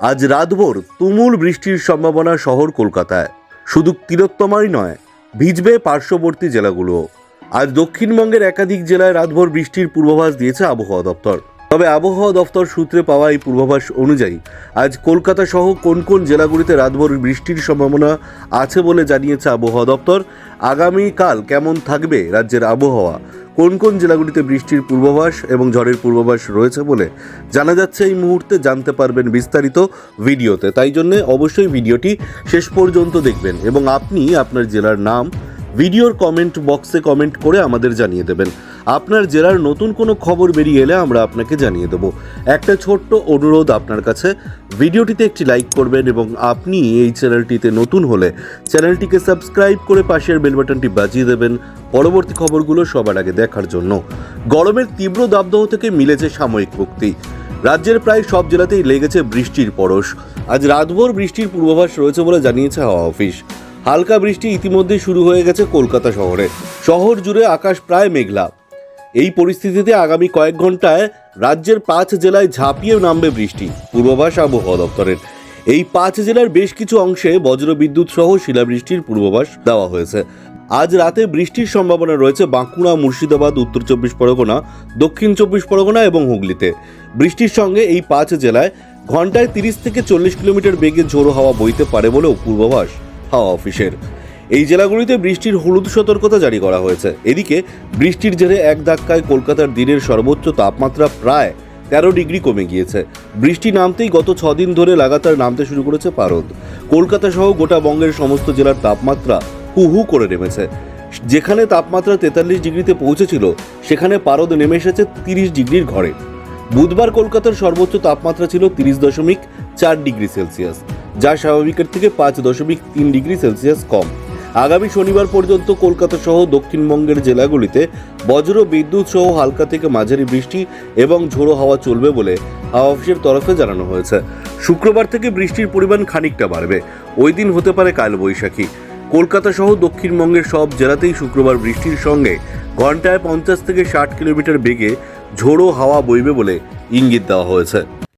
আজ রাতভর তুমুল বৃষ্টির সম্ভাবনা শহর কলকাতায়। শুধু তিলোত্তমাই নয়, ভিজবে পার্শ্ববর্তী জেলাগুলো। আজ দক্ষিণবঙ্গের একাধিক জেলায় রাতভর বৃষ্টির পূর্বাভাস দিয়েছে আবহাওয়া দপ্তর। তবে আবহাওয়া দপ্তর সূত্রে পাওয়া এই পূর্বাভাস অনুযায়ী, আজ কলকাতা সহ কোন কোন জেলাগুলিতে রাতভর বৃষ্টির সম্ভাবনা আছে বলে জানিয়েছে আবহাওয়া দপ্তর। আগামীকাল কেমন থাকবে রাজ্যের আবহাওয়া? কোন কোন জেলাগুলিতে বৃষ্টির পূর্বাভাস এবং ঝড়ের পূর্বাভাস রয়েছে বলে জানা যাচ্ছে এই মুহূর্তে জানতে পারবেন বিস্তারিত ভিডিওতে। তাই জন্য অবশ্যই ভিডিওটি শেষ পর্যন্ত দেখবেন এবং আপনি আপনার জেলার নাম ভিডিওর কমেন্ট বক্সে কমেন্ট করে আমাদের জানিয়ে দেবেন। আপনার জেলার নতুন কোনো খবর বেরিয়ে এলে আমরা আপনাকে জানিয়ে দেব। একটা ছোট্ট অনুরোধ আপনার কাছে। ভিডিওটিতে একটি লাইক করবেন এবং আপনি এই চ্যানেলটিতে নতুন হলে চ্যানেলটিকে সাবস্ক্রাইব করে পাশের বেল বাটনটি বাজিয়ে দেবেন। পরবর্তী খবরগুলো সবার আগে দেখার জন্য। গরমের তীব্র দাবদাহ থেকে মিলেছে সাময়িক মুক্তি। রাজ্যের প্রায় সব জেলাতেই লেগেছে বৃষ্টির পরশ। আজ রাতভর বৃষ্টির পূর্বাভাস রয়েছে বলে জানিয়েছে হাওয়া অফিস হালকা বৃষ্টি ইতিমধ্যে শুরু হয়ে গেছে কলকাতা শহরে। শহর জুড়ে আকাশ প্রায় মেঘলা। এই পরিস্থিতিতে আগামী কয়েক ঘন্টায় রাজ্যের পাঁচ জেলায় ঝাঁপিয়ে নামবে বৃষ্টি, পূর্বাভাস আবহাওয়া দপ্তরের। এই পাঁচ জেলার বেশ কিছু অংশে বজ্রবিদ্যুৎ সহ শিলাবৃষ্টির পূর্বাভাস দেওয়া হয়েছে। আজ রাতে বৃষ্টির সম্ভাবনা রয়েছে বাঁকুড়া, মুর্শিদাবাদ, উত্তর চব্বিশ পরগনা, দক্ষিণ চব্বিশ পরগনা এবং হুগলিতে। বৃষ্টির সঙ্গে এই পাঁচ জেলায় ঘন্টায় তিরিশ থেকে চল্লিশ কিলোমিটার বেগে ঝোড়ো হাওয়া বইতে পারে বলেও পূর্বাভাস। হাওয়া অফিসের। এই জেলাগুলিতে বৃষ্টির হলুদ সতর্কতা জারি করা হয়েছে। এদিকে বৃষ্টির জেরে এক ধাক্কায় কলকাতার দিনের সর্বোচ্চ তাপমাত্রা প্রায় তেরো ডিগ্রি কমে গিয়েছে। বৃষ্টি নামতেই গত ছদিন ধরে লাগাতার নামতে শুরু করেছে পারদ। কলকাতা সহ গোটা বঙ্গের সমস্ত জেলার তাপমাত্রা হু হু করে নেমেছে। যেখানে তাপমাত্রা তেতাল্লিশ ডিগ্রিতে পৌঁছেছিল, সেখানে পারদ নেমে এসেছে তিরিশ ডিগ্রির ঘরে। বুধবার কলকাতার সর্বোচ্চ তাপমাত্রা ছিল তিরিশ দশমিক চার ডিগ্রি সেলসিয়াস। যা স্বাভাবিকের থেকে পাঁচ দশমিক তিন ডিগ্রি সেলসিয়াস কম। আগামী শনিবার পর্যন্ত কলকাতা সহ দক্ষিণবঙ্গের জেলাগুলিতে বজ্র, বিদ্যুৎ সহ হালকা থেকে মাঝারি বৃষ্টি এবং ঝোড়ো হাওয়া চলবে বলে হাওয়া অফিসের তরফে জানানো হয়েছে। শুক্রবার থেকে বৃষ্টির পরিমাণ খানিকটা বাড়বে। ওই দিন হতে পারে কালবৈশাখী কলকাতা সহ দক্ষিণবঙ্গের সব জেলাতেই শুক্রবার বৃষ্টির সঙ্গে ঘন্টায় পঞ্চাশ থেকে ষাট কিলোমিটার বেগে ঝোড়ো হাওয়া বইবে বলে ইঙ্গিত দেওয়া হয়েছে।